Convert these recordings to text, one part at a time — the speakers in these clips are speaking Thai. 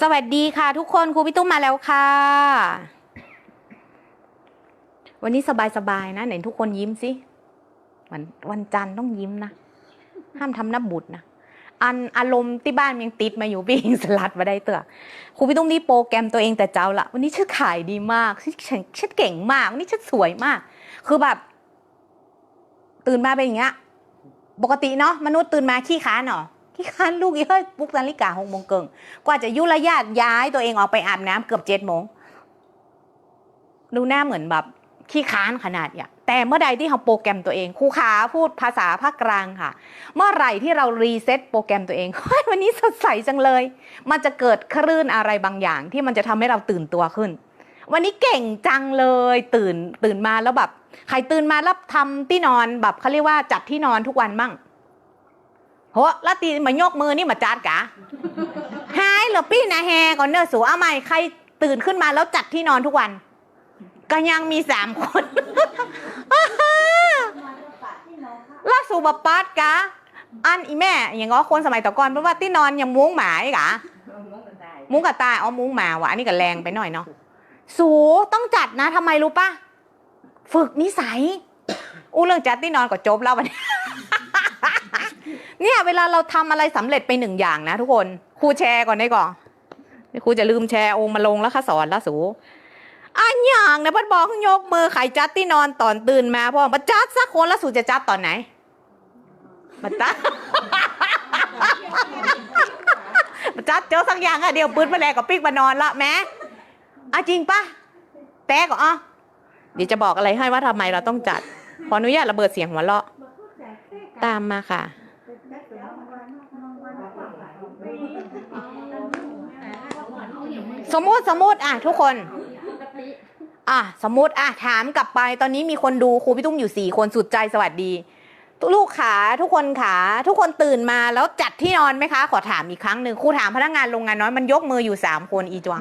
สวัสดีค่ะ ทุกคนครูพี่ตุ้มมาแล้วค่ะ วันนี้สบายๆนะไหนทุกคนยิ้มสิวันวันจันทร์ต้องยิ้มนะ ห้ามทำหน้าบุตรนะอันอารมณ์ที่บ้านยังติดมาอยู่พี่สลัดมาได้เตอครูพี่ตุ้มนี่โปรแกรมตัวเองแต่เจ้าละวันนี้ชื่อขายดีมากฉันฉันเก่งมากวันนี้ฉันสวยมาก คือแบบ ตื่นมาเป็นอย่างเงี้ยปกติเนาะมนุษย์ตื่นมาขี้ค้านเหรอ ขี้ค้านลูกเอ้ยปลุกนาฬิกาหกโมงเกิงกว่าจะยุระยาดย้ายตัวเองออกไปอาบน้ำเกือบเจ็ดโมงดูหน้าเหมือนแบบขี้ค้านขนาดเนี่ยแต่เมื่อใดที่เราโปรแกรมตัวเองครูขาพูดภาษาภาคกลางค่ะ เมื่อไหร่ที่เรารีเซ็ตโปรแกรมตัวเองวันนี้สดใสจังเลย มันจะเกิดคลื่นอะไรบางอย่าง ที่มันจะทำให้เราตื่นตัวขึ้น วันนี้เก่งจังเลยตื่นตื่นมาแล้วแบบใครตื่นมาแล้วทำที่นอนแบบเขาเรียกว่าจัดที่นอนทุกวันมั่ง โหแล้วตีมายกมือนี่มาจัดกะหายเหรอปี้นะแฮก่อนเนอะสูเอาใหม่ใครตื่นขึ้นมาแล้วจัดที่นอนทุกวัน ก็ยังมีสามคนล่าสูบปัดกะ อันอีแม่ อย่างก็คนสมัยตะก่อนเพราะว่าที่นอนยังมุ้งหมายกะมุ้งกับตายอ๋อมุ้งหมาวะอันนี้ก็แรงไปหน่อยเนาะสูต้องจัดนะทำไมรู้ปะฝึกนิสัยอู้เรื่องจัดที่นอนก็จบแล้ววันนี้ เนี่ยเวลาเราทำอะไรสำเร็จไปหนึ่งอย่างนะทุกคนครูแชร์ก่อนได้ก่อนนี่ครูจะลืมแชร์องค์มาลงแล้วค่ะสอนแล้วสูอันอย่างนะพัดบอกยกมือไขจัดที่นอนตอนตื่นมาพ่อมาจัดสักคนแล้วสูจะจัดตอนไหนมาจัดมาจัดเจอสักอย่างอะเดี๋ยวปืนมาแลกกับปิ๊กมานอนละแม่อะจริงปะแป๊กอะเดี๋ยวจะบอกอะไรให้ว่าทำไมเราต้องจัด ขออนุญาตระเบิดเสียงหัวเราะ ตามมาค่ะ สมมุติสมมุติอะทุกคน อะสมมุติอะถามกลับไปตอนนี้มีคนดูครูพี่ตุ้มอยู่สี่คนสุดใจสวัสดี ลูกขาทุกคนขาทุกคนตื่นมาแล้วจัดที่นอนไหมคะ ขอถามอีกครั้งหนึ่งครูถามพนักงานโรงงานน้อยมันยกมืออยู่สามคนอีจวง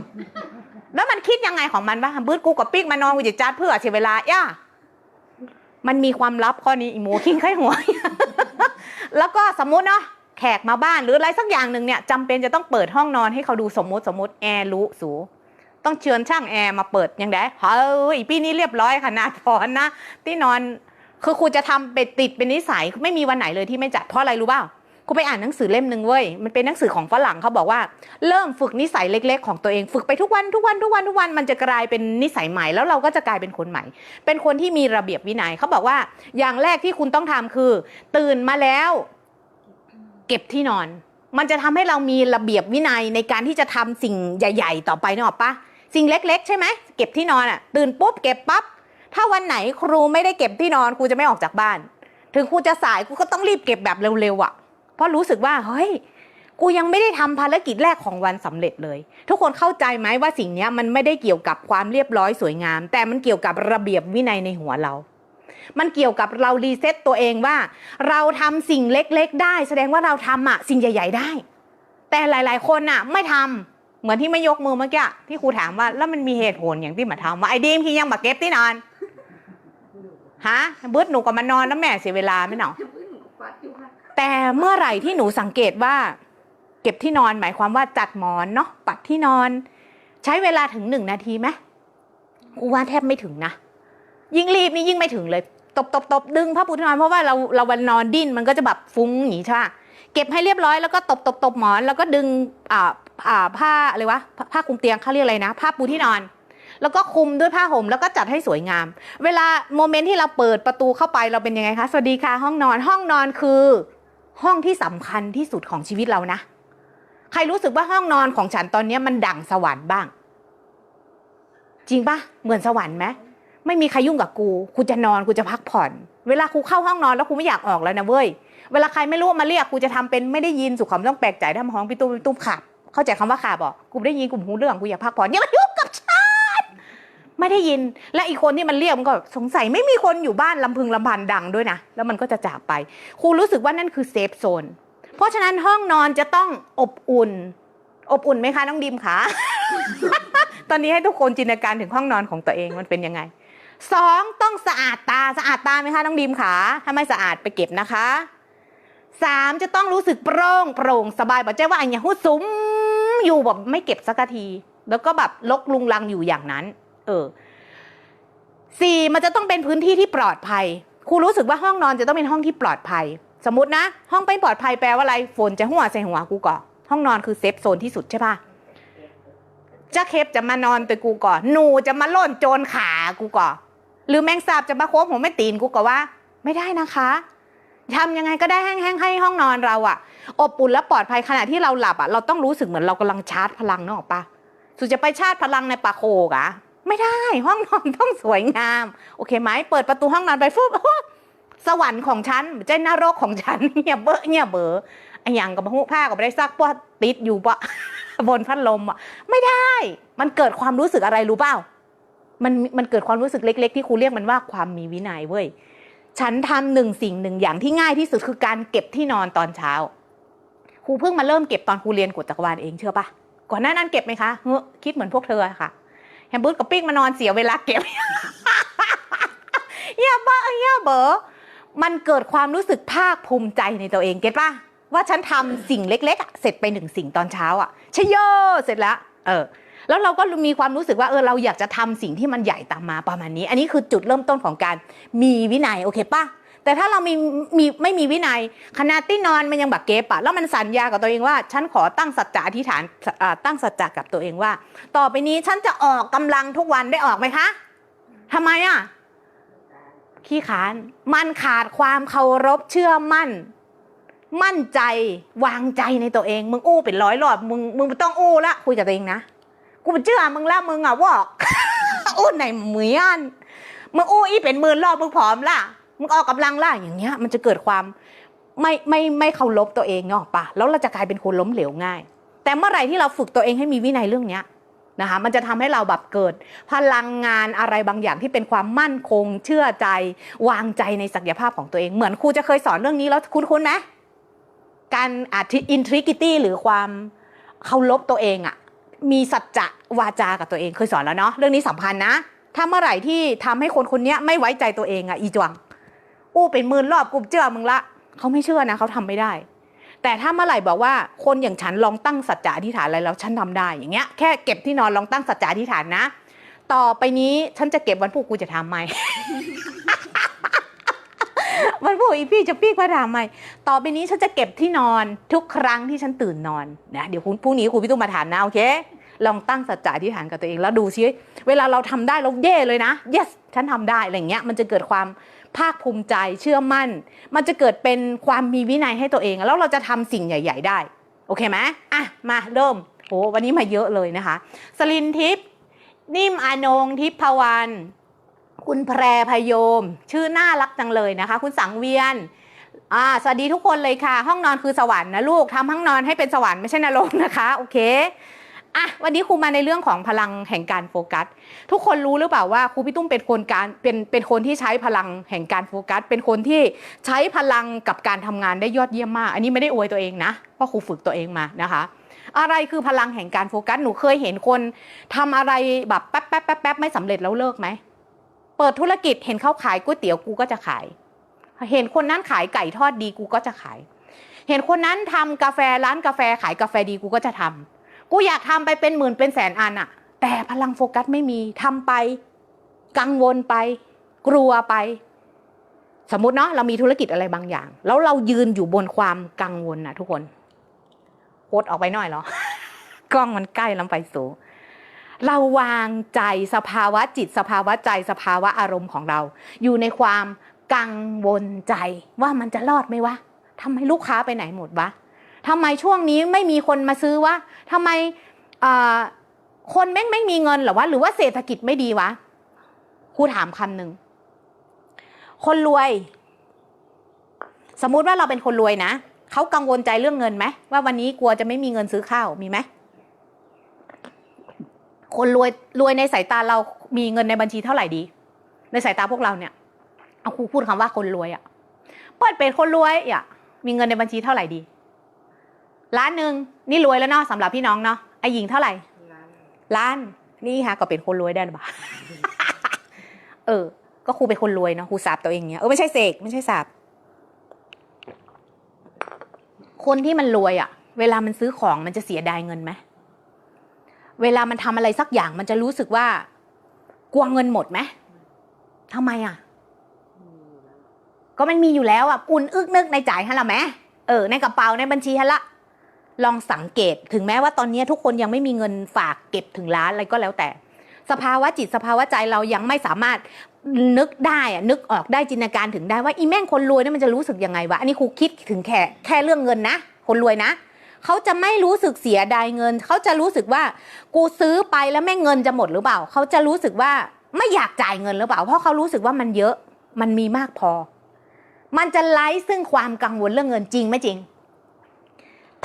แล้วมันคิดยังไงของมันบ้างบืดกูกับปิ๊กมานอนกูจะจัดเพื่อเสียเวลาย่ามันมีความลับข้อนี้อีโมคิงไข้หัว แล้วก็สมมติเนาะแขกมาบ้านหรืออะไรสักอย่างหนึ่งเนี่ยจำเป็นจะต้องเปิดห้องนอนให้เขาดูสมมติสมมติแอร์รู้สูต้องเชิญช่างแอร์มาเปิดยังไงเฮ้ยปีนี้เรียบร้อยขนาดพอนนะที่นอนคือครูจะทำเป็นติดเป็นนิสัยไม่มีวันไหนเลยที่ไม่จัดเพราะอะไรรู้เปล่า ครูไปอ่านหนังสือเล่มหนึ่งเว้ย มันเป็นหนังสือของฝรั่งเขาบอกว่า เริ่มฝึกนิสัยเล็ก ๆ ของตัวเอง ฝึกไปทุกวันทุกวันทุกวันทุกวัน มันจะกลายเป็นนิสัยใหม่ แล้วเราก็จะกลายเป็นคนใหม่ เป็นคนที่มีระเบียบวินัยเขาบอกว่า อย่างแรกที่คุณต้องทำคือ ตื่นมาแล้ว เก็บที่นอน มันจะทำให้เรามีระเบียบวินัยในการที่จะทำสิ่งใหญ่ ๆ ต่อไปเนกอะปะสิ่งเล็ก ๆ ใช่ไหมเก็บที่นอนอะตื่นปุ๊บเก็บปั๊บ ถ้าวันไหนครูไม่ได้เก็บที่นอนครูจะไม่ออกจากบ้าน ถึงครูจะสายครูก็ต้องรีบเก็บแบบเร็วๆอะ เพราะรู้สึกว่าเฮ้ยกูยังไม่ได้ทำภารกิจแรกของวันสำเร็จเลย ทุกคนเข้าใจไหมว่าสิ่งนี้มันไม่ได้เกี่ยวกับความเรียบร้อยสวยงาม แต่มันเกี่ยวกับระเบียบวินัยในหัวเรา มันเกี่ยวกับเรารีเซ็ตตัวเองว่า เราทำสิ่งเล็กๆ ได้ แสดงว่าเราทำอะสิ่งใหญ่ ๆ ได้ แต่หลาย ๆ คนอะไม่ทำเหมือนที่ไม่ยกมือเมื่อกี้ที่ครูถามว่าแล้วมันมีเหตุผลอย่างที่มาทำว่าไอ้ดีมที่ยังมาเก็บที่นอนฮะบืดหนูก็มานอนแล้วแม่เสียเวลาไหมเนาะ แต่เมื่อไหร่ที่หนูสังเกตว่า เก็บที่นอนหมายความว่าจัดหมอนเนาะปัดที่นอน ใช้เวลาถึงหนึ่งนาทีไหมกูว่าแทบไม่ถึงนะ ยิ่งรีบนี่ยิ่งไม่ถึงเลย ตบตบตบดึงผ้าปูที่นอนเพราะว่าเราเราวันนอนดิ้นมันก็จะแบบฟุ้งอย่างนี้ใช่ปะเก็บให้เรียบร้อยแล้วก็ตบตบตบหมอน แล้วก็ดึงอ่าอ่าผ้าอะไรวะผ้าผ้าคลุมเตียงเขาเรียกอะไรนะ ผ้าปูที่นอน แล้วก็คลุมด้วยผ้าห่มแล้วก็จัดให้สวยงาม เวลาโมเมนต์ที่เราเปิดประตูเข้าไปเราเป็นยังไงคะสวัสดีค่ะห้องนอนห้องนอนคือ ห้องที่สำคัญที่สุดของชีวิตเรานะ ใครรู้สึกว่าห้องนอนของฉันตอนนี้มันดั่งสวรรค์บ้าง จริงปะเหมือนสวรรค์ไหมไม่มีใครยุ่งกับกูกูจะนอนกูจะพักผ่อน เวลากูเข้าห้องนอนแล้วกูไม่อยากออกแล้วนะเว้ยเวลาใครไม่รู้มาเรียกกูจะทำเป็นไม่ได้ยินสุขคำต้องแปลกใจถ้ามาห้องพี่ตุ้มพี่ตุ้มขับเข้าใจคำว่าขาบอกกูได้ยินกูหูเรื่องกูอยากพักผ่อนอย่ามายุ่งกับฉัน ไม่ได้ยิน และอีกคนที่มันเรียกมันก็สงสัยไม่มีคนอยู่บ้านลำพึงลำพันดังด้วยนะ แล้วมันก็จะจากไปครูรู้สึกว่านั่นคือเซฟโซนเพราะฉะนั้นห้องนอนจะต้องอบอุ่น อบอุ่นไหมคะน้องดิมคะตอนนี้ให้ทุกคนจินตนาการถึงห้องนอนของตัวเองมันเป็นยังไงสองต้องสะอาดตาสะอาดตาไหมคะน้องดิมคะถ้าไม่สะอาดไปเก็บนะคะสามจะต้องรู้สึกโปร่งโปร่งสบายบอกเจ้ว่าอันอย่าหู้สุมอยู่แบบไม่เก็บสักที แล้วก็แบบลกลุงลังอยู่อย่างนั้น เออสี่มันจะต้องเป็นพื้นที่ที่ปลอดภัยครูรู้สึกว่าห้องนอนจะต้องเป็นห้องที่ปลอดภัย สมมตินะ ห้องไม่ปลอดภัยแปลว่าอะไรฝนจะหัวใส่หัวกูก่อนห้องนอนคือเซฟโซนที่สุดใช่ปะจ้าเคปจะมานอนตัวกูก่อนหนูจะมาล่นโจรขากูก่อนหรือแมงสาบจะมาโค้งหัวไม่ตีนกูก่อนว่า ไม่ได้นะคะทำยังไงก็ได้แห้งๆให้ห้องนอนเราอะอบอุ่นและปลอดภัยขณะที่เราหลับอะเราต้องรู้สึกเหมือนเรากำลังชาร์จพลังนึกออกปะสุดจะไปชาร์จพลังในปากโคกอะ ไม่ได้ห้องนอนต้องสวยงาม โอเคไหมเปิดประตูห้องนอนไปฟุบสวรรค์ของฉันไม่ใช่นรกของฉันเงียบเบอะเงียบเบอไอ้หยังกับหูผ้ากับไม่ได้ซักปะติดอยู่ปะบนพัดลมอะไม่ได้ มันเกิดความรู้สึกอะไรรู้เปล่ามันมันเกิดความรู้สึกเล็ก ๆ ที่ครูเรียกมันว่าความมีวินัยเว้ยฉันทำหนึ่งสิ่งหนึ่งอย่างที่ง่ายที่สุดคือการเก็บที่นอนตอนเช้าครูเพิ่งมาเริ่มเก็บตอนครูเรียนกฎจักรวาลเองเชื่อปะก่อนหน้านั้นเก็บไหมคะเฮ้อคิดเหมือนพวกเธออะค่ะ แฮมบูดกับปิ้งมานอนเสียเวลาเก็บเหี้ยบ้าเหี้ยเบอมันเกิดความรู้สึกภาคภูมิใจในตัวเองเก็ตป่ะว่าฉันทำสิ่งเล็กๆเสร็จไปหนึ่งสิ่งตอนเช้าอะชโยเสร็จแล้วเออแล้วเราก็มีความรู้สึกว่าเออเราอยากจะทำสิ่งที่มันใหญ่ตามมาประมาณนี้ อันนี้คือจุดเริ่มต้นของการมีวินัยโอเคป่ะ แต่ถ้าเรามีมีไม่มีวินัยขณะที่นอนมันยังแบบเก็บอะแล้วมันสัญญากับตัวเองว่า ฉันขอตั้งสัจจะอธิษฐานตั้งสัจจะกับตัวเองว่า ต่อไปนี้ฉันจะออกกำลังทุกวันได้ออกไหมคะทำไมอะขี้ขาน มันขาดความเคารพเชื่อมั่น มั่นใจวางใจในตัวเอง มึงอู้เป็นร้อยรอบมึงมึงไม่ต้องอู้ละคุยกับตัวเองนะกูไม่เชื่อมึงแล้วมึงอะวอกอู้ไหนเหมือนมึงอู้อีเป็นหมื่นรอบมึงผอมละ มึงออกกำลังล่ะอย่างเงี้ย มันจะเกิดความไม่ไม่ไม่เคารพตัวเองเนาะปะแล้วเราจะกลายเป็นคนล้มเหลวง่าย แต่เมื่อไหร่ที่เราฝึกตัวเองให้มีวินัยเรื่องเนี้ยนะคะมันจะทำให้เราแบบเกิดพลังงานอะไรบางอย่างที่เป็นความมั่นคง เชื่อใจวางใจในศักยภาพของตัวเอง เหมือนครูจะเคยสอนเรื่องนี้แล้วคุ้นคุ้นไหมการอาทิอินทริกิตี้หรือความเคารพตัวเองอะมีสัจจะวาจากับตัวเองเคยสอนแล้วเนาะเรื่องนี้สำคัญนะ ถ้าเมื่อไหร่ที่ทำให้คนคนนี้ไม่ไว้ใจตัวเองอะอีจวง อู้เป็นหมื่นรอบกูเชื่อมึงละเขาไม่เชื่อนะเขาทำไม่ได้ แต่ถ้าเมื่อไหร่บอกว่าคนอย่างฉันลองตั้งสัจจะอธิษฐานอะไรแล้วฉันทำได้อย่างเงี้ยแค่เก็บที่นอนลองตั้งสัจจะอธิษฐานนะ ต่อไปนี้ฉันจะเก็บวันพรุ่งกูจะทำไหมวันพรุ่งอีพี่จะปี้ก็ทำไหมต่อไปนี้ฉันจะเก็บที่นอนทุกครั้งที่ฉันตื่นนอนนะเดี๋ยวคุณพรุ่งนี้ครูพี่ตุ้มมาถามนะโอเคลองตั้งสัจจะอธิษฐานกับตัวเองแล้วดูซิเวลาเราทำได้เราเย่เลยนะ yes ฉันทำได้อะไรเงี้ยมันจะเกิดความ ภาคภูมิใจเชื่อมั่น มันจะเกิดเป็นความมีวินัยให้ตัวเอง แล้วเราจะทำสิ่งใหญ่ ๆ ได้ โอเคไหมอะ มาเริ่มโหวันนี้มาเยอะเลยนะคะสลินทิพย์นิ่มอานงทิพวรรณคุณแพรพยม ชื่อน่ารักจังเลยนะคะ คุณสังเวียนอ่าสวัสดีทุกคนเลยค่ะ ห้องนอนคือสวรรค์นะลูกทำห้องนอนให้เป็นสวรรค์ไม่ใช่นรกนะคะ โอเค อะวันนี้ครูมาในเรื่องของพลังแห่งการโฟกัส ทุกคนรู้หรือเปล่าว่าครูพี่ตุ้มเป็นคนการเป็นเป็นคนที่ใช้พลังแห่งการโฟกัส เป็นคนที่ใช้พลังกับการทำงานได้ยอดเยี่ยมมาก อันนี้ไม่ได้อวยตัวเองนะเพราะครูฝึกตัวเองมานะคะ อะไรคือพลังแห่งการโฟกัสหนูเคยเห็นคนทำอะไรแบบแป๊บแป๊บแป๊บแป๊บไม่สำเร็จแล้วเลิกไหมเปิดธุรกิจเห็นเขาขายก๋วยเตี๋ยวกูก็จะขาย เห็นคนนั้นขายไก่ทอดดีกูก็จะขาย เห็นคนนั้นทำกาแฟร้านกาแฟขายกาแฟดีกูก็จะทำ กูอยากทำไปเป็นหมื่นเป็นแสนอันอะแต่พลังโฟกัสไม่มีทำไป กังวลไป กลัวไป สมมติเนาะเรามีธุรกิจอะไรบางอย่าง แล้วเรายืนอยู่บนความกังวลนะทุกคนโคดออกไปหน่อยเหรอกล้องมันใกล้ลำไปสูงเราวางใจสภาวะจิตสภาวะใจสภาวะอารมณ์ของเรา อยู่ในความกังวลใจว่ามันจะรอดไหมวะทำไมลูกค้าไปไหนหมดวะ ทำไมช่วงนี้ไม่มีคนมาซื้อวะทำไมคนแม่งไม่มีเงินหรอวะหรือว่าเศรษฐกิจไม่ดีวะครูถามคำหนึ่งคนรวย สมมุติว่าเราเป็นคนรวยนะเขากังวลใจเรื่องเงินไหมว่าวันนี้กลัวจะไม่มีเงินซื้อข้าวมีไหมคนรวยรวยในสายตาเรามีเงินในบัญชีเท่าไหร่ดี ในสายตาพวกเราเนี่ยเอาครูพูดคำว่าคนรวยอะเปิดเป็นคนรวยอะมีเงินในบัญชีเท่าไหร่ดี ล้านหนึ่งนี่รวยแล้วเนาะสำหรับพี่น้องเนาะไอหญิงเท่าไหร่ล้านนี่ค่ะก็เป็นคนรวยได้หรือเปล่าเออ ก็ครูเป็นคนรวยเนาะครูสาบตัวเองเนี้ยเออไม่ใช่เสกไม่ใช่สาบคนที่มันรวยอะ่ะ เวลามันซื้อของมันจะเสียดายเงินไหมเวลามันทำอะไรสักอย่างมันจะรู้สึกว่ากลัวเงินหมดไหมทำไมอะ ก็มันมีอยู่แล้วอะปุ่นอึกนึกในจ่ายฮะละแหมเออในกระเป๋าในบัญชีฮะละ ลองสังเกตถึงแม้ว่าตอนนี้ทุกคนยังไม่มีเงินฝากเก็บถึงล้านอะไรก็แล้วแต่ สภาวะจิตสภาวะใจเรายังไม่สามารถนึกได้อะนึกออกได้จินตนาการถึงได้ว่าอีแม่งคนรวยนี่มันจะรู้สึกยังไงวะอันนี้ครูคิดถึงแค่แค่เรื่องเงินนะ คนรวยนะเขาจะไม่รู้สึกเสียดายเงิน เขาจะรู้สึกว่ากูซื้อไปแล้วแม่งเงินจะหมดหรือเปล่า เขาจะรู้สึกว่าไม่อยากจ่ายเงินหรือเปล่า เพราะเขารู้สึกว่ามันเยอะ มันมีมากพอ มันจะไล่ซึ่งความกังวลเรื่องเงินจริงไม่จริง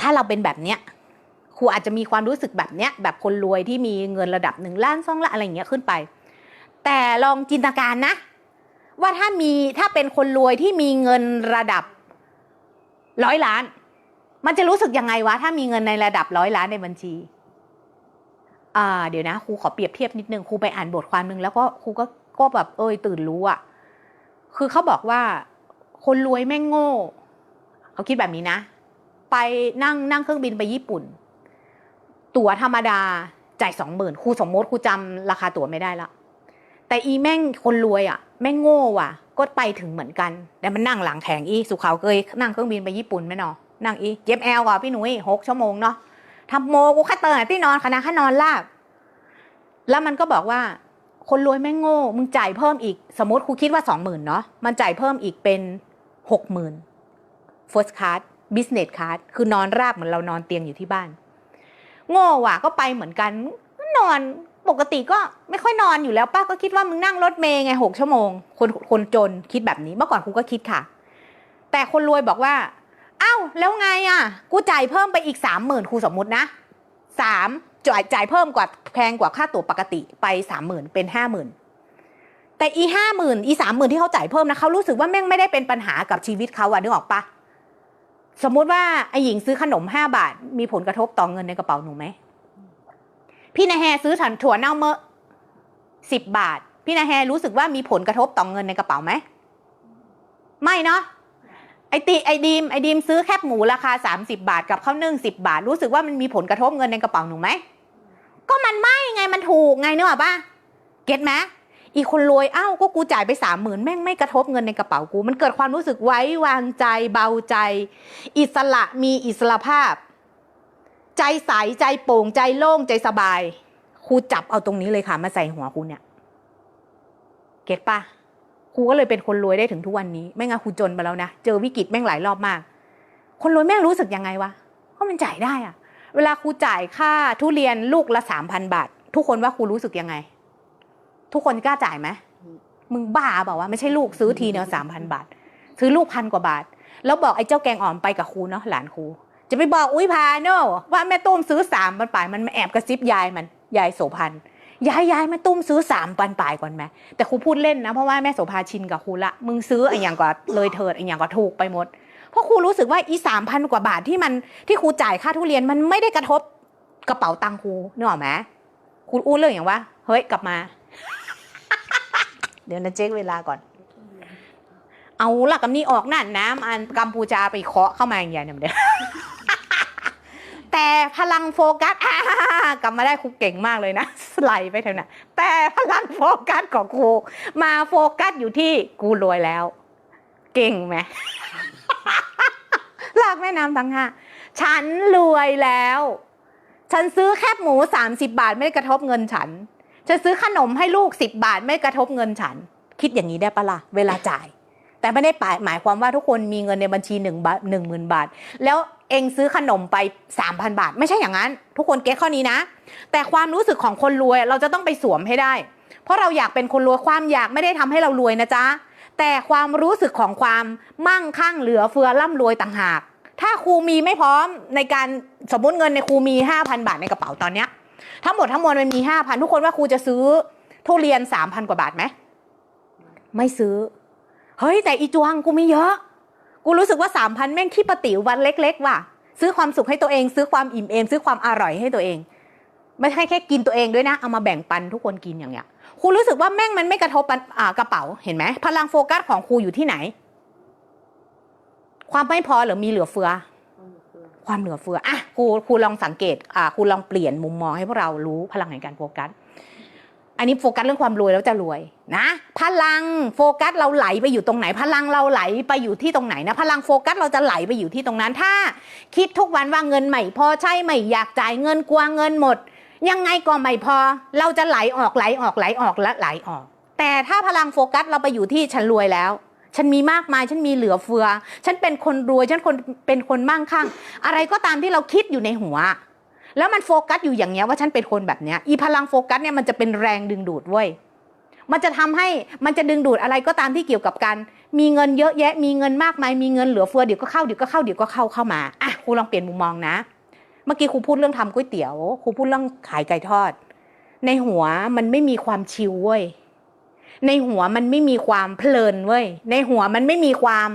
ถ้าเราเป็นแบบเนี้ยครูอาจจะมีความรู้สึกแบบเนี้ยแบบคนรวยที่มีเงินระดับหนึ่งล้านสองล้านอะไรอย่างเงี้ยขึ้นไป แต่ลองจินตนาการนะ ว่าถ้ามีถ้าเป็นคนรวยที่มีเงินระดับร้อยล้าน มันจะรู้สึกยังไงวะ ถ้ามีเงินในระดับร้อยล้านในบัญชีอ่าเดี๋ยวนะครูขอเปรียบเทียบนิดนึงครูไปอ่านบทความนึงแล้วก็ครูก็ก็แบบเอยตื่นรู้อะคือเขาบอกว่า คนรวยแม่งโง่ เขาคิดแบบนี้นะ ไปนั่งนั่งเครื่องบินไปญี่ปุ่น ตั๋วธรรมดาจ่ายสองหมื่นครูสมมติครูจำราคาตั๋วไม่ได้ละแต่อีแม่งคนรวยอะ แม่งโง่ว่ะ ก็ไปถึงเหมือนกัน แต่มันนั่งหลังแข็งอีสุขาวเคยนั่งเครื่องบินไปญี่ปุ่นไหมเนาะนั่งอีเจ็บแอลก่ะพี่หนุ่ยหกชั่วโมงเนาะทำโมกูแค่เตือนที่นอนคณะแค่นอนลาบ แล้วมันก็บอกว่า คนรวยแม่งโง่ มึงจ่ายเพิ่มอีกสมมติครูคิดว่าสองหมื่นเนาะมันจ่ายเพิ่มอีกเป็นหกหมื่น first class business class คือนอนราบเหมือนเรานอนเตียงอยู่ที่บ้าน โง่ว่ะก็ไปเหมือนกัน นอนปกติก็ไม่ค่อยนอนอยู่แล้วป้าก็คิดว่ามึงนั่งรถเมย์ไงหกชั่วโมง คนคนจนคิดแบบนี้เมื่อก่อนครูก็คิดค่ะ แต่คนรวยบอกว่าเอ้าแล้วไงอะ กูจ่ายเพิ่มไปอีกสามหมื่นครูสมมุตินะสามจ่ายจ่ายเพิ่มกว่าแพงกว่าค่าตั๋วปกติไปสามหมื่นเป็นห้าหมื่นแต่อีห้าหมื่นอีสามหมื่นที่เขาจ่ายเพิ่มนะเขารู้สึกว่าแม่งไม่ได้เป็นปัญหากับชีวิตเขาอะนึกออกปะ สมมุติว่าไอหญิงซื้อขนมห้าบาท มีผลกระทบต่อเงินในกระเป๋าหนูไหม พี่นาแฮซื้อถันถั่วเน่าเมื่อสิบบาท พี่นาแฮรู้สึกว่ามีผลกระทบต่อเงินในกระเป๋าไหม ไม่เนาะไอติไอดีมไอดีมซื้อแคบหมูราคาสามสิบาทกับข้าวนึ่งสิบาท รู้สึกว่ามันมีผลกระทบเงินในกระเป๋าหนูไหม ก็มันไม่ไงมันถูกไงเนอะป่ะเก็ตไหม อีคนรวยอ้าวก็กูจ่ายไปสามหมื่นแม่งไม่กระทบเงินในกระเป๋ากู มันเกิดความรู้สึกไว้วางใจเบาใจ อิสระมีอิสระภาพ ใจใสใจโปร่งใจโล่งใจสบายครูจับเอาตรงนี้เลยค่ะ มาใส่หัวครูเนี่ย เก็ตปะครูก็เลยเป็นคนรวยได้ถึงทุกวันนี้ ไม่งั้นครูจนไปแล้วนะ เจอวิกฤตแม่งหลายรอบมาก คนรวยแม่งรู้สึกยังไงวะก็มันจ่ายได้อะเวลาครูจ่ายค่าทุเรียนลูกละสามพันบาท ทุกคนว่าครูรู้สึกยังไง ทุกคนกล้าจ่ายไหมมึงบ้าเปล่าวะไม่ใช่ลูกซื้อทีเดียวสามพันบาท ซื้อลูกพันกว่าบาท แล้วบอกไอ้เจ้าแกงอ่อมไปกับครูเนาะหลานครูจะไปบอกอุ้ยพาโนว่าแม่ตุ้มซื้อสามปันปลายมันมาแอบกระซิบยายมันยายโสพันยายยายแม่ตุ้มซื้อสามปันปลายก่อนไหมแต่ครูพูดเล่นนะเพราะว่าแม่โสภาชินกับครูละมึงซื้อไอ้อย่างก็เลยเถิดไอ้อย่างก็ถูกไปหมดเพราะครูรู้สึกว่าอีสามพันกว่าบาทที่มันที่ครูจ่ายค่าทุเรียนมันไม่ได้กระทบกระเป๋าตังค์ครูนึกออกไหมครูอู้เรื่องอย่างว่าเฮ้ยกลับมา เดี๋ยวนะเจ๊กเวลาก่อน เอาละกำนี้ออกนั่นน้ำอันกัมพูชาไปเคาะเข้ามาอย่างเงี้ยเนี่ยเดี๋ยวแต่พลังโฟกัสกลับมาได้ครูเก่งมากเลยนะสไลด์ไปเถอะนะแต่พลังโฟกัสของครูมาโฟกัสอยู่ที่กูรวยแล้ว เก่งไหมลากแม่น้ำทั้งห้าฉันรวยแล้ว ฉันซื้อแคบหมูสามสิบาทไม่ได้กระทบเงินฉัน ฉันซื้อขนมให้ลูกสิบบาทไม่กระทบเงินฉัน คิดอย่างนี้ได้ปะล่ะเวลาจ่าย แต่ไม่ได้หมายความว่าทุกคนมีเงินในบัญชีหนึ่งบาทหนึ่งหมื่นบาท แล้วเองซื้อขนมไปสามพันบาท ไม่ใช่อย่างนั้น ทุกคนเก็ตข้อนี้นะ แต่ความรู้สึกของคนรวยเราจะต้องไปสวมให้ได้ เพราะเราอยากเป็นคนรวยความอยากไม่ได้ทำให้เรารวยนะจ๊ะแต่ความรู้สึกของความมั่งคั่งเหลือเฟือร่ำรวยต่างหาก ถ้าครูมีไม่พร้อมในการสมมติเงินในครูมีห้าพันบาทในกระเป๋าตอนเนี้ย ทั้งหมดทั้งมวลมันมีห้าพันทุกคนว่าครูจะซื้อทุเรียนสามพันกว่าบาทไหมไม่ซื้อ เฮ้ย แต่อีจวงกูมีเยอะ กูรู้สึกว่าสามพันแม่งขี้ปติ๋ววันเล็ก ๆ ว่ะ ซื้อความสุขให้ตัวเอง ซื้อความอิ่มเอม ซื้อความอร่อยให้ตัวเอง ไม่ใช่แค่กินตัวเองด้วยนะ เอามาแบ่งปันทุกคนกินอย่างเงี้ยครูรู้สึกว่าแม่งมันไม่กระทบกระเป๋าเห็นไหมพลังโฟกัสของครูอยู่ที่ไหน ความไม่พอหรือมีเหลือเฟือ ความเหลือเฟืออะครูครูลองสังเกตอ่าครูลองเปลี่ยนมุมมองให้พวกเรารู้พลังแห่งการโฟกัสอันนี้โฟกัสเรื่องความรวยแล้วจะรวยนะ พลังโฟกัสเราไหลไปอยู่ตรงไหน พลังเราไหลไปอยู่ที่ตรงไหนนะ พลังโฟกัสเราจะไหลไปอยู่ที่ตรงนั้น ถ้า คิดทุกวันว่าเงินใหม่พอใช่ไม่อยากจ่ายเงินกลัวเงินหมด ยังไงก็ไม่พอ เราจะไหลออกไหลออกไหลออกและไหลออก แต่ถ้าพลังโฟกัสเราไปอยู่ที่ฉันรวยแล้ว ฉันมีมากมาย ฉันมีเหลือเฟือ ฉันเป็นคนรวย ฉันคนเป็นคนมั่งคั่ง อะไรก็ตามที่เราคิดอยู่ในหัว แล้วมันโฟกัสอยู่อย่างเงี้ยว่าฉันเป็นคนแบบเนี้ยอีพลังโฟกัสเนี่ยมันจะเป็นแรงดึงดูดเว้ยมันจะทำให้มันจะดึงดูดอะไรก็ตามที่เกี่ยวกับการมีเงินเยอะแยะ มีเงินมากมายมีเงินเหลือเฟือเดี๋ยวก็เข้าเดี๋ยวก็เข้าเดี๋ยวก็เข้าเข้ามาอะครูลองเปลี่ยนมุมมองนะ เมื่อกี้ครูพูดเรื่องทำก๋วยเตี๋ยวครูพูดเรื่องขายไก่ทอด ในหัวมันไม่มีความชิลเว้ย ในหัวมันไม่มีความเพลินเว้ย ในหัวมันไม่มีความ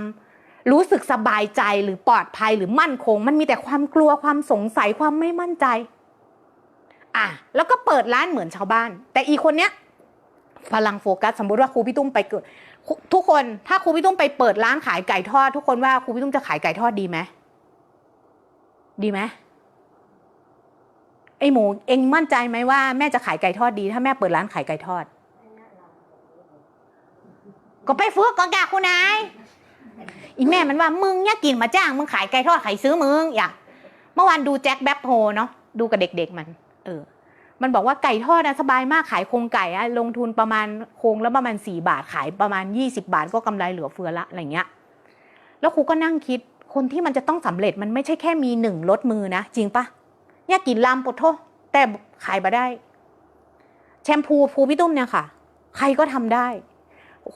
รู้สึกสบายใจหรือปลอดภัยหรือมั่นคง มันมีแต่ความกลัวความสงสัยความไม่มั่นใจ อะ แล้วก็เปิดร้านเหมือนชาวบ้าน แต่อีคนเนี้ยพลังโฟกัสสมมติว่าครูพี่ตุ้มไปเกิด ทุกคนถ้าครูพี่ตุ้มไปเปิดร้านขายไก่ทอด ทุกคนว่าครูพี่ตุ้มจะขายไก่ทอดดีไหมดีไหมไอหมูเองมั่นใจไหมว่าแม่จะขายไก่ทอดดี ถ้าแม่เปิดร้านขายไก่ทอด ก็ไปฝึกก่อนแกคุณนายอีแม่มันว่ามึงเนี่ยกินมาจ้างมึงขายไก่ทอดใครซื้อมึงอย่าเมื่อวานดูแจ็คแบ็คโฮเนาะดูกับเด็ก ๆมัน เออ มันบอกว่าไก่ทอดนะสบายมากขายโครงไก่อะลงทุนประมาณโครงแล้วประมาณสี่บาทขายประมาณยี่สิบาทก็กำไรเหลือเฟือละอะไรเงี้ย แล้วครูก็นั่งคิดคนที่มันจะต้องสำเร็จมันไม่ใช่แค่มีหนึ่งลดมือนะจริงปะเนี่ยกินลำปดโทแต่ขายมาได้ แชมพูภูพี่ตุ้มเนี่ยค่ะ ใครก็ทำได้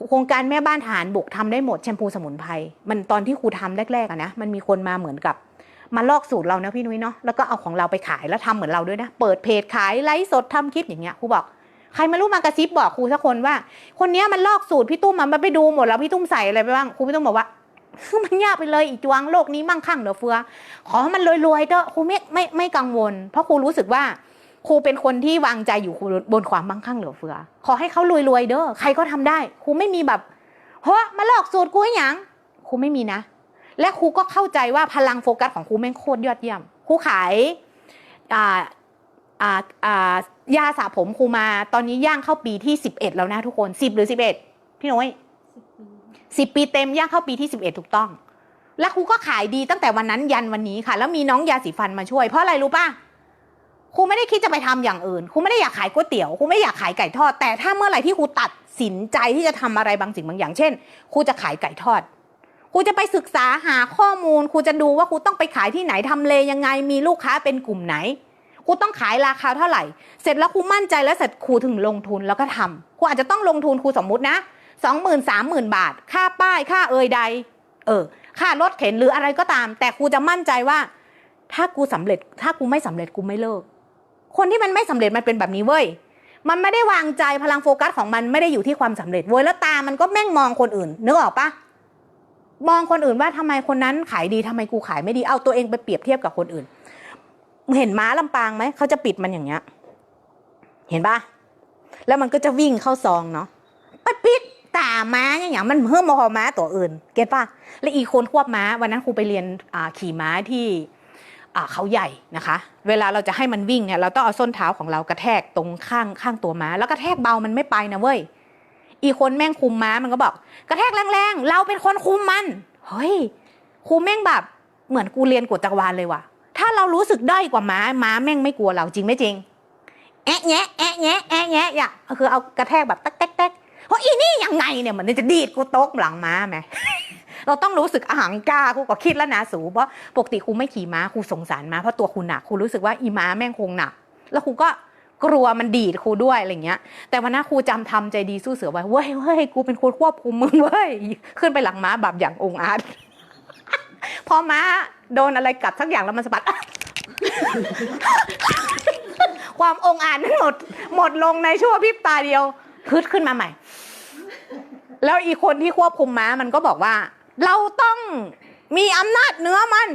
โครงการแม่บ้านฐานบุกทำได้หมดแชมพูสมุนไพรมันตอนที่ครูทำแรกๆอะนะมันมีคนมาเหมือนกับมาลอกสูตรเรานะพี่นุ้ยเนาะแล้วก็เอาของเราไปขายแล้วทำเหมือนเราด้วยนะ เปิดเพจขายไลฟ์สดทำคลิปอย่างเงี้ยครูบอกใครมารู้มากระซิบบอกครูสักคนว่า คนเนี้ยมันลอกสูตรพี่ตุ้มมันไปดูหมดแล้วพี่ตุ้มใส่อะไรไปบ้างครูพี่ตุ้มบอกว่ามันยากไปเลยอีกจวงโลกนี้มั่งคั่งเหลือเฟือ ขอให้มันรวยๆเถอะครูไม่ไม่ไม่กังวล เพราะครูรู้สึกว่า ครูเป็นคนที่วางใจอยู่บนความมั่งคั่งเหลือเฟือ ขอให้เขารวยๆเด้อใครก็ทำได้ ครูไม่มีแบบเฮ้ยมาหลอกสูตรกูให้หยังครูไม่มีนะ และครูก็เข้าใจว่าพลังโฟกัสของครูแม่งโคตรยอดเยี่ยมครูขายอ่าอ่าอ่ายาสระผมครูมาตอนนี้ย่างเข้าปีที่สิบเอ็ดแล้วนะทุกคนสิบหรือสิบเอ็ดพี่น้อยสิบปีเต็มย่างเข้าปีที่สิบเอ็ดถูกต้อง และครูก็ขายดีตั้งแต่วันนั้นยันวันนี้ค่ะ แล้วมีน้องยาสีฟันมาช่วยเพราะอะไรรู้ป่ะ ครูไม่ได้คิดจะไปทำอย่างอื่นครูไม่ได้อยากขายก๋วยเตี๋ยวครูไม่อยากขายไก่ทอด แต่ถ้าเมื่อไหร่ที่ครูตัดสินใจที่จะทำอะไรบางสิ่งบางอย่าง เช่นครูจะขายไก่ทอดครูจะไปศึกษาหาข้อมูลครูจะดูว่าครูต้องไปขายที่ไหนทำเลยังไงมีลูกค้าเป็นกลุ่มไหนครูต้องขายราคาเท่าไหร่ เสร็จแล้วครูมั่นใจแล้วเสร็จครูถึงลงทุนแล้วก็ทำครูอาจจะต้องลงทุนครูสมมุตินะสองหมื่นสามหมื่นบาท ค่าป้ายค่าเอยใด เออ ค่ารถเข็นหรืออะไรก็ตาม แต่ครูจะมั่นใจว่า ถ้ากูสำเร็จ ถ้ากูไม่สำเร็จกูไม่เลิก คนที่มันไม่สำเร็จมันเป็นแบบนี้เว้ยมันไม่ได้วางใจพลังโฟกัสของมันไม่ได้อยู่ที่ความสำเร็จเว้ยแล้วตามันก็แม่งมองคนอื่นนึกออกปะมองคนอื่นว่าทำไมคนนั้นขายดีทำไมกูขายไม่ดีเอาตัวเองไปเปรียบเทียบกับคนอื่น เห็นม้าลำปางไหมเขาจะปิดมันอย่างเงี้ย เห็นปะแล้วมันก็จะวิ่งเข้าซองเนาะไปปิดตาม้าอย่างมันเพิ่มมอม้าตัวอื่น เก็ตปะและอีกคนควบม้าวันนั้นครูไปเรียนขี่ม้าที่ เขาใหญ่นะคะ เวลาเราจะให้มันวิ่งเนี่ยเราต้องเอาส้นเท้าของเรากระแทกตรงข้างข้างตัวม้า แล้วกระแทกเบามันไม่ไปนะเว้ยอีคนแม่งคุมม้ามันก็บอก กระแทกแรงๆเราเป็นคนคุมมันเฮ้ยครูแม่งแบบเหมือนกูเรียนกฎจักรวาลเลยว่ะ ถ้าเรารู้สึกด้อยกว่าม้าม้าแม่งไม่กลัวเราจริงไม่จริงแอะแงะแอะแงะแอะแงะอย่าคือเอากระแทกแบบตักแต๊กแต๊กเพราะอีนี่ยังไงเนี่ยเหมือนจะดีดกูโต๊ะหลังม้าไหม เราต้องรู้สึกอหังกาครูก็คิดแล้วนะสูเพราะปกติครูไม่ขี่ม้าครูสงสารม้าเพราะตัวครูหนักครูรู้สึกว่าอีม้าแม่งคงหนัก แล้วครูก็กลัวมันดีดครูด้วยอะไรเงี้ย แต่วันนั้นครูจำทำใจดีสู้เสือไว้เว้ยเว้ยกูเป็นคนควบคุมมึงเว้ยขึ้นไปหลังม้าแบบอย่างองอาจพอม้าโดนอะไรกัดสักอย่างแล้วมันสะบัดความองอาจนั้นหมดหมดลงในชั่วพริบตาเดียวพึดขึ้นมาใหม่ แล้วอีกคนที่ควบคุมม้ามันก็บอกว่า เราต้องมีอำนาจเหนือมัน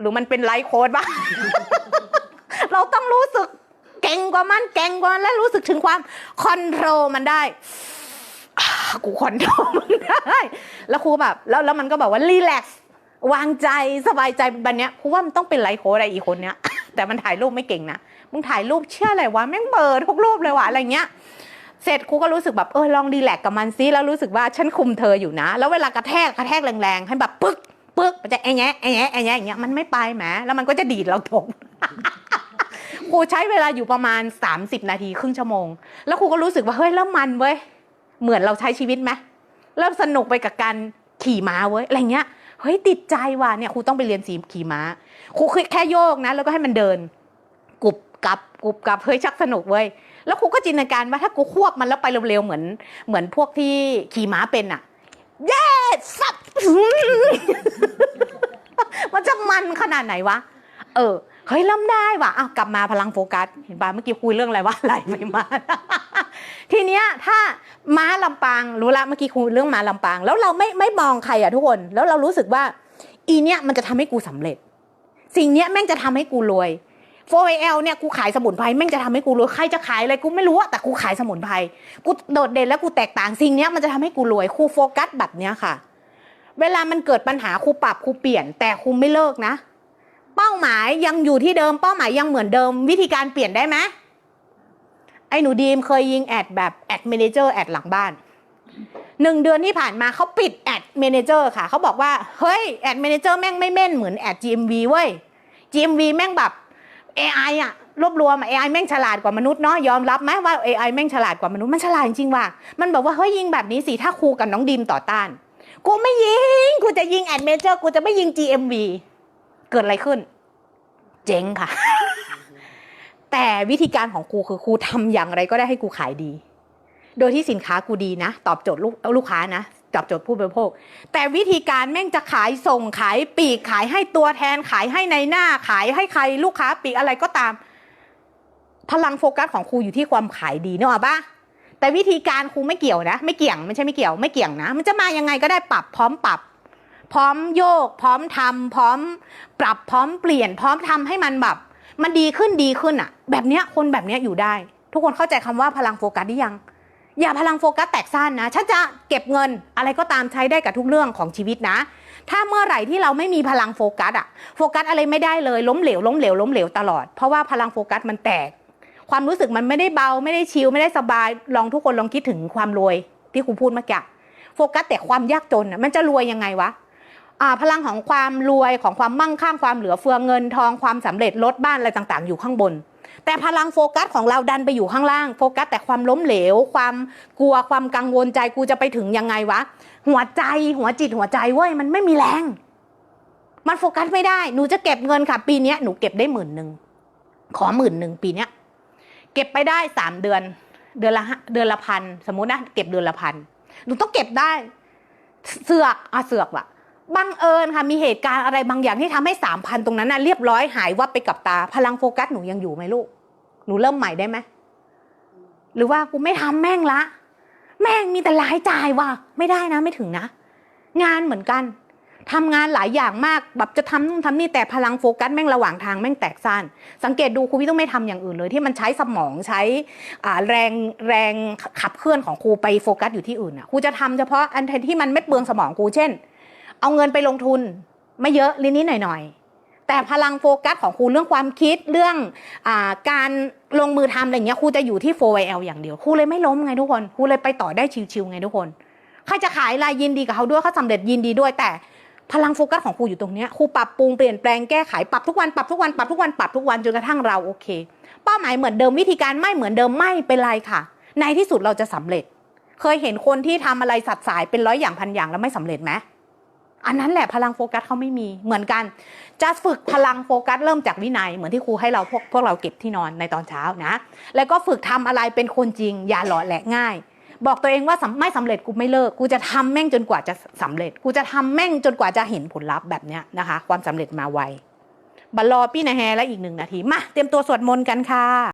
หรือมันเป็นไลฟ์โค้ดวะเราต้องรู้สึกเก่งกว่ามันเก่งกว่ามันและรู้สึกถึงความคอนโทรลมันได้อ่ากูคอนโทรลมันได้แล้วครูแบบแล้วแล้วมันก็บอกว่ารีแลกซ์วางใจสบายใจบันเนี้ยเพราะว่ามันต้องเป็นไลฟ์โค้ดอะไรอีกคนเนี้ย แต่มันถ่ายรูปไม่เก่งนะมึงถ่ายรูปเชื่ออะไรวะแม่งเบลอทุกรูปเลยวะอะไรเงี้ย เสร็จครูก็รู้สึกแบบเออลองดีแลกกับมันซิแล้วรู้สึกว่าฉันคุมเธออยู่นะ แล้วเวลากระแทกกระแทกแรงๆ ให้แบบปึ๊กปึ๊กมันจะแอะแงะแอะแงะแอะแงะอย่างเงี้ยมันไม่ไปแหมแล้วมันก็จะดีดเราตกครูใช้เวลาอยู่ประมาณ 30 นาทีครึ่งชั่วโมง แล้วครูก็รู้สึกว่าเฮ้ยเริ่มมันเว้ยเหมือนเราใช้ชีวิตไหมเริ่มสนุกไปกับการขี่ม้าเว้ยอะไรเงี้ยเฮ้ยติดใจว่ะเนี่ยครูต้องไปเรียนสีขี่ม้าครูแค่โยกนะ แล้วก็ให้มันเดินกรุบกรับกรุบกรับเฮ้ยชักสนุกเว้ย แล้วครูก็จินตนาการว่าถ้ากูควบมันแล้วไปเร็วๆเหมือนเหมือนพวกที่ขี่ม้าเป็นอะเย้สับมันจะมันขนาดไหนวะ เออเฮ้ยเริ่มได้ว่ะอ้าวกลับมาพลังโฟกัส เห็นป่ะเมื่อกี้คุยเรื่องอะไรวะไหลไปมา ทีเนี้ยถ้าม้าลำปางรู้ละเมื่อกี้คุยเรื่องม้าลำปาง แล้วเราไม่ไม่มองใครอะทุกคน แล้วเรารู้สึกว่า อีเนี้ยมันจะทำให้กูสำเร็จ สิ่งเนี้ยแม่งจะทำให้กูรวย 4AL เนี่ยกูขายสมุนไพรแม่งจะทำให้กูรวยใครจะขายอะไรกูไม่รู้อะแต่กูขายสมุนไพรกูโดดเด่นและกูแตกต่างสิ่งเนี้ยมันจะทำให้กูรวยครูโฟกัสแบบเนี้ยค่ะ เวลามันเกิดปัญหาครูปรับครูเปลี่ยน แต่ครูไม่เลิกนะ เป้าหมายยังอยู่ที่เดิมเป้าหมายยังเหมือนเดิม วิธีการเปลี่ยนได้ไหมไอ้หนูดีมเคยยิงแอดแบบแอดเมนเจอร์แอดหลังบ้านหนึ่งเดือนที่ผ่านมาเขาปิดแอดเมนเจอร์ค่ะเขาบอกว่าเฮ้ยแอดเมนเจอร์แม่งไม่แม่นเหมือนแอด GMV เว้ย GMV แม่งแบบ AI อะรวบรวมอะ AI แม่งฉลาดกว่ามนุษย์เนาะยอมรับไหมว่า AI แม่งฉลาดกว่ามนุษย์มันฉลาดจริงว่ะมันบอกว่าเฮ้ยยิงแบบนี้สิถ้าครูกับน้องดิมต่อต้าน กูไม่ยิง กูจะยิงแอดเมเจอร์กูจะไม่ยิง GMV เกิดอะไรขึ้น เจ๊งค่ะ แต่วิธีการของครูคือครูทำอย่างไรก็ได้ให้กูขายดี โดยที่สินค้ากูดีนะ ตอบโจทย์ลูกลูกค้านะ ตอบโจทย์ผู้บริโภค แต่วิธีการแม่งจะขายส่งขายปีกขายให้ตัวแทนขายให้ในหน้าขายให้ใครลูกค้าปีกอะไรก็ตาม พลังโฟกัสของครูอยู่ที่ความขายดีเนอะปะแต่วิธีการครูไม่เกี่ยวนะ ไม่เกี่ยงไม่ใช่ไม่เกี่ยวไม่เกี่ยงนะ มันจะมายังไงก็ได้ปรับพร้อมปรับ พร้อมโยก พร้อมทำพร้อมปรับพร้อมเปลี่ยน พร้อมทำให้มันแบบมันดีขึ้นดีขึ้นอะแบบเนี้ยคนแบบเนี้ยอยู่ได้ ทุกคนเข้าใจคำว่าพลังโฟกัสหรือยัง อย่าพลังโฟกัสแตกสั้นนะฉันจะเก็บเงินอะไรก็ตามใช้ได้กับทุกเรื่องของชีวิตนะ ถ้าเมื่อไหร่ที่เราไม่มีพลังโฟกัสอะโฟกัสอะไรไม่ได้เลยล้มเหลวล้มเหลวล้มเหลวตลอดเพราะว่าพลังโฟกัสมันแตก ความรู้สึกมันไม่ได้เบาไม่ได้ชิลไม่ได้สบายลองทุกคนลองคิดถึงความรวย ที่ครูพูดเมื่อกี้โฟกัสแต่ความยากจนน่ะมันจะรวยยังไงวะพลังของความรวยของความมั่งคั่งความเหลือเฟือเงินทองความสำเร็จรถบ้านอะไรต่างๆ อยู่ข้างบน แต่พลังโฟกัสของเราดันไปอยู่ข้างล่างโฟกัสแต่ความล้มเหลว ความกลัวความกังวลใจกูจะไปถึงยังไงวะ หัวใจหัวจิตหัวใจเว้ยมันไม่มีแรง มันโฟกัสไม่ได้หนูจะเก็บเงินค่ะ ปีนี้หนูเก็บได้หมื่นหนึ่งขอหมื่นหนึ่งปีนี้เก็บไปได้สามเดือน เดือนละห้าเดือนละพันสมมุตินะเก็บเดือนละพันหนูต้องเก็บได้ เสือกอะเสือกว่ะบังเอิญค่ะมีเหตุการณ์อะไรบางอย่างที่ทำให้สามพันตรงนั้นน่ะเรียบร้อยหายวับไปกับตา พลังโฟกัสหนูยังอยู่ไหมลูก หนูเริ่มใหม่ได้ไหมหรือว่ากูไม่ทำแม่งละ แม่งมีแต่รายจ่ายว่ะไม่ได้นะไม่ถึงนะ งานเหมือนกันทำงานหลายอย่างมากแบบจะทำนู่นทำนี่แต่พลังโฟกัสแม่งระหว่างทางแม่งแตกสั้นสังเกตดูครูพี่ต้องไม่ทำอย่างอื่นเลย ที่มันใช้สมองใช้แรงแรงขับเคลื่อนของครูไปโฟกัสอยู่ที่อื่นอะครูจะทำเฉพาะอันที่มันไม่เปลืองสมองครูเช่น เอาเงินไปลงทุน ไม่เยอะนินน่อยหน่อยๆ แต่พลังโฟกัสของครูเรื่องความคิดเรื่องอการลงมือทำอะไรเงี้ยครูจะอยู่ที่ 4YL อย่างเดียวครูเลยไม่ล้มไงทุกคนครูเลยไปต่อได้ชิวๆไงทุกคนใครจะขายอะไรยินดีกับเขาด้วยเขาสำเร็จยินดีด้วยแต่พลังโฟกัสของครูอยู่ตรงเนี้ยครูปรับปรุงเปลี่ยนแปลงแก้ไขปรับทุกวันปรับทุกวันปรับทุกวันปรับทุกวันจนกระทั่งเราโอเค เป้าหมายเหมือนเดิมวิธีการไม่เหมือนเดิมไม่เป็นไรค่ะ ในที่สุดเราจะสำเร็จ เคยเห็นคนที่ทำอะไรสัดสายเป็นร้อยอย่างพันอย่างแล้วไม่สำเร็จไหม อันนั้นแหละพลังโฟกัสเขาไม่มีเหมือนกัน จะฝึกพลังโฟกัสเริ่มจากวินัยเหมือนที่ครูให้เราพวกพวกเราเก็บที่นอนในตอนเช้านะ แล้วก็ฝึกทำอะไรเป็นคนจริง อย่าหล่อแหลกง่าย บอกตัวเองว่าไม่สำเร็จกูไม่เลิกกูจะทำแม่งจนกว่าจะสำเร็จ กูจะทำแม่งจนกว่าจะเห็นผลลัพธ์แบบเนี้ยนะคะ ความสำเร็จมาไวบัลลอปี้นะแฮและอีกหนึ่งนาทีมาเตรียมตัวสวดมนต์กันค่ะ